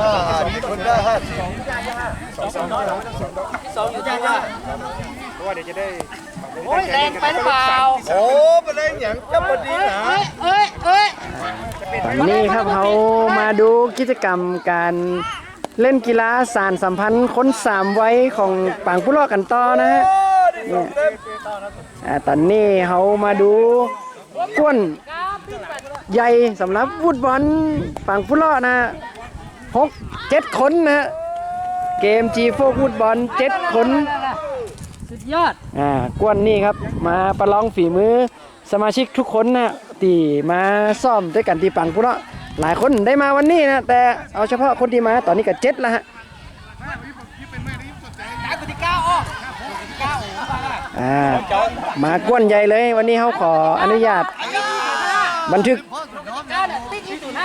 อ่ามีคนได้ห้าสิบโอ้ยแรงไปหรือเปล่าโอ้ไปได้อย่างเจ้าบดีนะเอ้ยเอ้ยนนี้ครับเขามาดูกิจกรรมการเล่นกีฬาสารสัมพันธ์คนสามไว้ของปังผู้ลอกกันต่อนะฮะตอนนี้เขามาดูก้น ใหญ่สำหรับฟุตบอลปังผู้ลอกนะหกเจ็ดคนนะฮะเกมจีโฟฟุตบอลเจ็ดคน สุดยอด อ่ากวนนี่ครับ มาประลองฝีมือสมาชิกทุกคนนะตีมาซ่อมด้วยกันตีปังพุเนาะหลายคนได้มาวันนี้นะ แต่เอาเฉพาะคนที่มาตอนนี้ก็เจ็ดแล้วฮะอ่ามากวนใหญ่เลยวันนี้เขาขออนุญาต บันทึก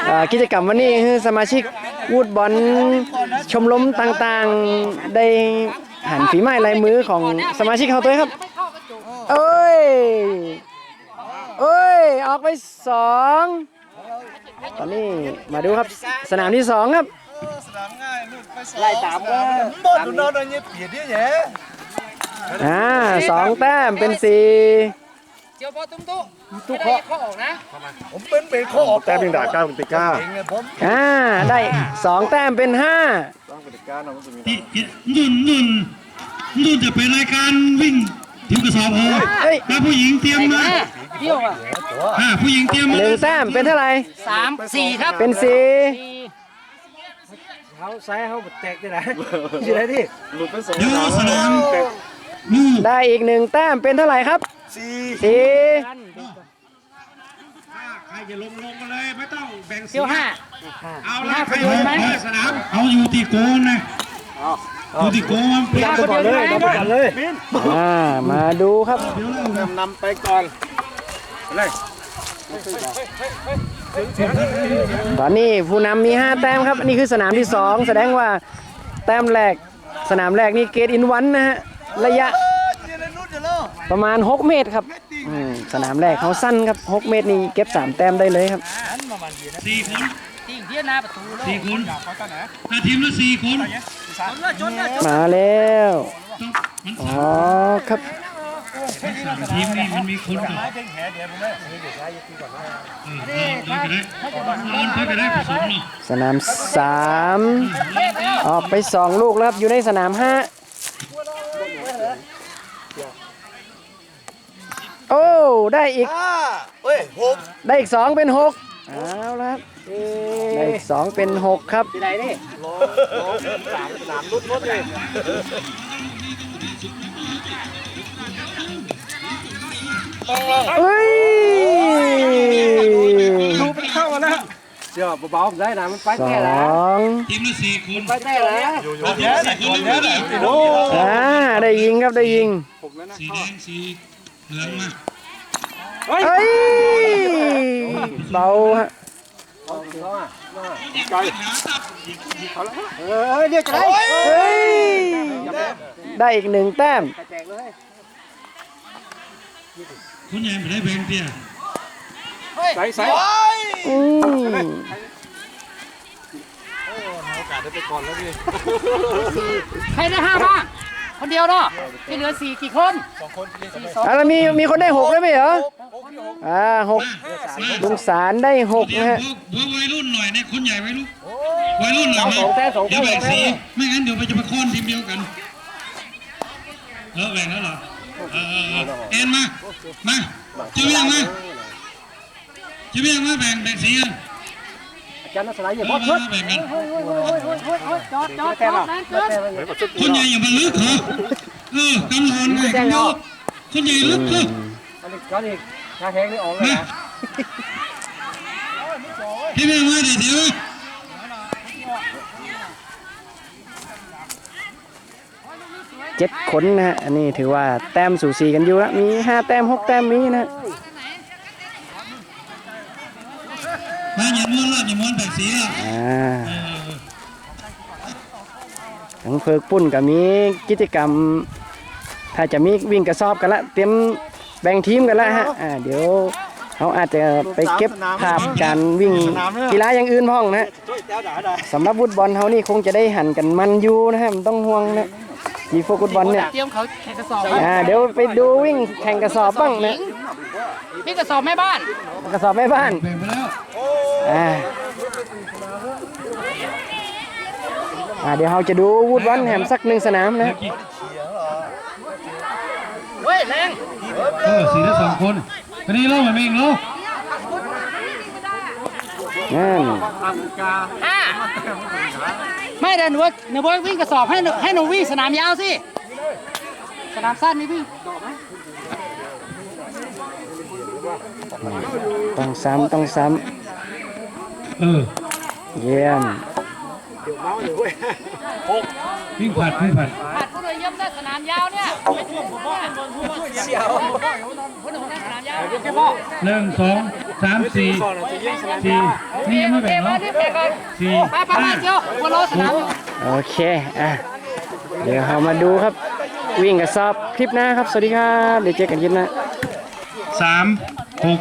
อ่ากิจกรรมวันนี้คือสมาชิกวูดบอลชมรมต่างๆ ได้หันฝีไม้ลายมือของสมาชิกเขาตัวครับ เอ้ย เอ้ย ออกไปสองตอนนี้มาดูครับสนามที่สองครับ ไล่ตามว่าบดนอนอะไรเปียดเนี่ยแย่อ่าสองแต้มเป็นสี่ เจียวพอตุ้มตุ้ทุกข้อข้อออกนะผมเป็นเป็นข้อออกแต่เป็นด่าก้าวเป็นติก้าเองไงผมอ่าได้สองแต้มเป็นห้านุ่นนุ่นนุ่นจะเป็นรายการวิ่งทีมกระสอบโหเฮ้ยแล้วผู้หญิงเตรียมมาเที่ยวอะอ่าผู้หญิงเตรียมมาหนึ่งแต้มเป็นเท่าไหร่สามสี่ครับเป็นสี่สี่เขาใช้เขาแตกที่ไหนที่ไหนที่เดี๋ยวสนามลูกได้อีกหนึ่งแต้มเป็นเท่าไหร่ครับ สี่สี่ใครจะลงลงกันเลยไม่ต้องแบ่งเที่ยวห้าเอาละใครลงไปสนามเอาอยู่ที่โกนนะอยู่ที่โกนเปลี่ยนคนเดียวเลยก่อนเลยอ่ามาดูครับนำไปก่อนตอนนี้ผู้นำมี 5 แต้มครับ นี่คือสนามที่ 2 แสดงว่าแต้มแรก สนามแรกนี่เกตอินวันนะฮะ ระยะ ประมาณ 6 เมตรครับอืมสนามแรกเขาสั้นครับ 6 เมตรนี่เก็บ 3 แต้มได้เลยครับสี่คนติ่งเที่ยวหน้าประตูแล้วสี่คนถ้าทีมละสี่คนมาแล้วต้องมันอ๋อครับสามทีมนี่มันมีคนก่อนเออเออไปก็ได้เอาไปก็ได้ผสมเนาะสนาม3ออกไป2ลูกแล้วครับอยู่ในสนาม5โอ้ ได้อีก ห้าเฮ้ยหกได้อีก2เป็น6เอาละครับได้อีก2เป็น6ครับ ที่ไหนนี่เอ้ยเข้ามาแล้วเดี๋ยวเบาๆได้นะมันไปสอแค่แล้ว งทีมละสี่คนไปแค่แล้วเอาทีมละสี่คนเลยโอ้อ่าได้ยิงครับได้ยิง สีแดงสีเหลืองมา เอ้ยเบาฮะเออเนี่ยจะได้เฮ้ยได้อีกหนึ่งแต้มคุณยายไม่ได้แบ่งเตี้ยใส่ใส่อืมใครได้ห้าบ้างคนเดียวเนาะที่เหลือสี่กี่คนอะแล้วมีมีคนได้หกได้ไหมเหรอ อ่าหกลุงสารได้หกเดี๋ยวนะฮะพวกพวกวัยรุ่นหน่อยเนี่ยคนใหญ่วัยรุ่นวัยรุ่นหน่อยไหมเดี๋ยวแบ่งสีไม่งั้นเดี๋ยวไปจะมาค้อนทีมเดียวกันเออแบ่งแล้วเหรอเออเออเออเอ็นมา มาจะเบี้ยงมาจะเบี้ยงมาแบ่งแบ่งสีกันอาจารย์นักสลายอย่าเอบออกเพิ่มมาแบ่งกันจอดจอดจอดนั่นเกินคนใหญ่อย่ามาลึกเหรอเออกำลังไงกันโยคนใหญ่ลึกเหรออันนี้ก็นี่ ชาแทงนี่ออกเลยมานะพี่เบี้ยงมาเดี๋ยวเดี๋ยวเจ็ดคนนะฮะอันนี้ถือว่าแต้มสูสีกันอยู่นะมีห้าแต้มหกแต้มมีนะมาอย่าม้วนละอย่าม้วนแบ่งสีละอ่าเออทั้งเพิกปุ่นก็มีกิจกรรม ถ้าจะมีวิ่งกระสอบกันละเตรียม แบ่งทีมกันละฮะอ่าเดี๋ยวเขาอาจจะไปเก็บภาพการวิ่งกีฬาอย่างอื่นพ้องนะฮะสำหรับฟุตบอลเขานี่คงจะได้หันกันมันอยู่นะฮะมันต้องห่วงนะทีโฟฟุตบอลเนี่ยเตรียมเขาแข่งกระสอบอ่าเดี๋ยวไปดูวิ่งแข่งกระสอบบ้างนะพี่กระสอบแม่บ้าน กระสอบแม่บ้านแบ่งไปแล้วอ่าอ่าเดี๋ยวเราจะดูวูดวันแฮมสักหนึ่งสนามนะ เฮ้ยแรงเออสี่ละสองคนคนนี้เล่าเหมือนเองเล่านั่นห้าไม่เดี๋ยวหนูหนูบอยวิ่งกระสอบให้หนูให้หนูวิ่งสนามยาวสิ สนามสั้นนี่วิ่งต้องซ้ำต้องซ้เออำเยี่ยมวิ่งผัดวิ่งผัดผัดผู้โดยเยี่ยมได้สนามยาวเนี่ยเสียวผู้โดยได้สนามยาว เชียวหนึ่งสองสามสี่สี่นี่ยังไม่เก็แบ่งเนาะที่เก็บก่อสี่ไปไปไปห้าเจ้าวันรอสนามโอเคอะเดี๋ยวเรามาดูครับ วิ่งกับซอบคลิปหน้าครับ สวัสดีครับ เดี๋ยวเจอกันคลิปหน้าสามหก